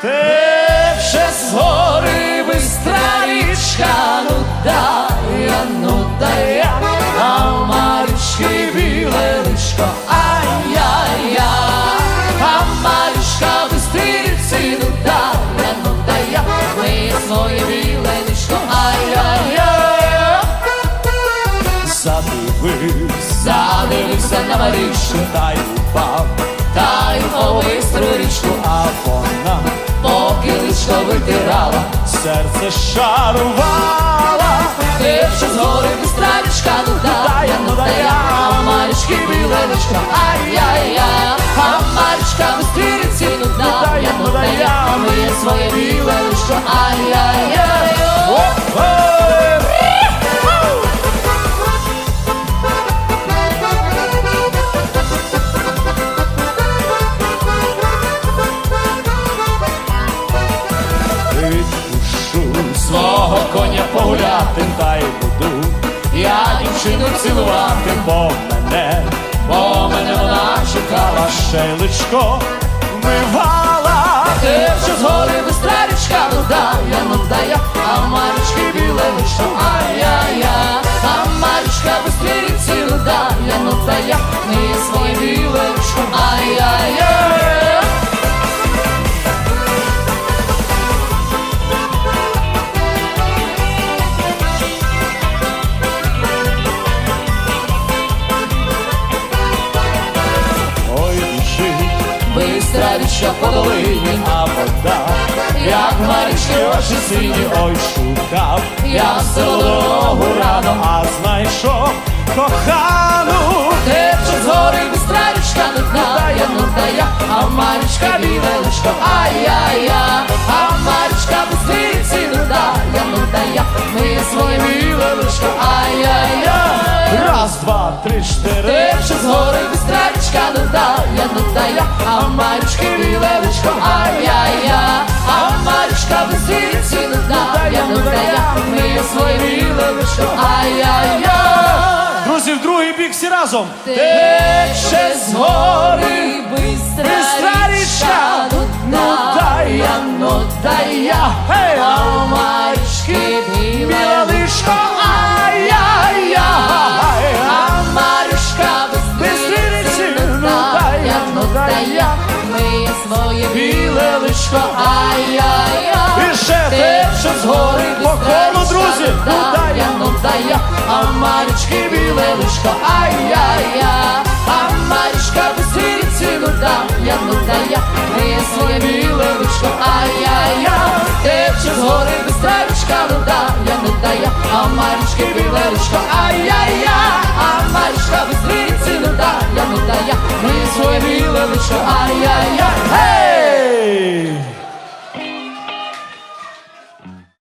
Тече з гори бистра річка, ну да я, ну да я, а Марічки біле личко, ай-яй-я, а Марічка бистріці, ну да я, ну да я, ми своє біле личко, ай-яй-я. Задивився, задивився на Марічку, та поки витирала, серце шарувала, ти що з гори бистра річка, ну да я, ну да я, а Марічки біле ай-яй-я, а Марічка бистріці, ну да я, ну да я, ми своє біле личко, дівчину цілувати, бо мене, бо мене вона чекала, щелечко вмивала. Ти що згори гори бистра річка, ну да я, ну да я, а марочки біле лише ай-яй-я, річка по долині, а вода, як марічки очі сині, ой, шукав, я в дорогу рано, а знайшов кохану. Тече з гори бистра річка, ну да я, ну да я, а марічка біле личко, ай-яй-я, а марічка бистріці, ну да я, ну да я, ми своє біле ай-яй-яй. Раз, два, три, чотири. Тече з гори а мальчика біле личко, ай-яй-я, а мальчика бистріці, на да я, ну я, ми своє біле личко, ай-яй-яй. Друзі, в другий бік всі разом. Тече з гори бистра річка, сонечко, ай-яй-яй, і ще тече з гори по колу, друзі, ну дай я, ну дай я, а марічки біле лишко, ай-яй-яй, а марічка без вірці, ну дам я, ну дай я, ми біле лишко, ай-яй-яй, тече з гори без травічка, ну дай я, ну дай я, а марічки біле лишко, ай-яй-яй, а марічка без вірці, ну дай я, ну дай я, ми своє біле лишко, ай-яй-яй.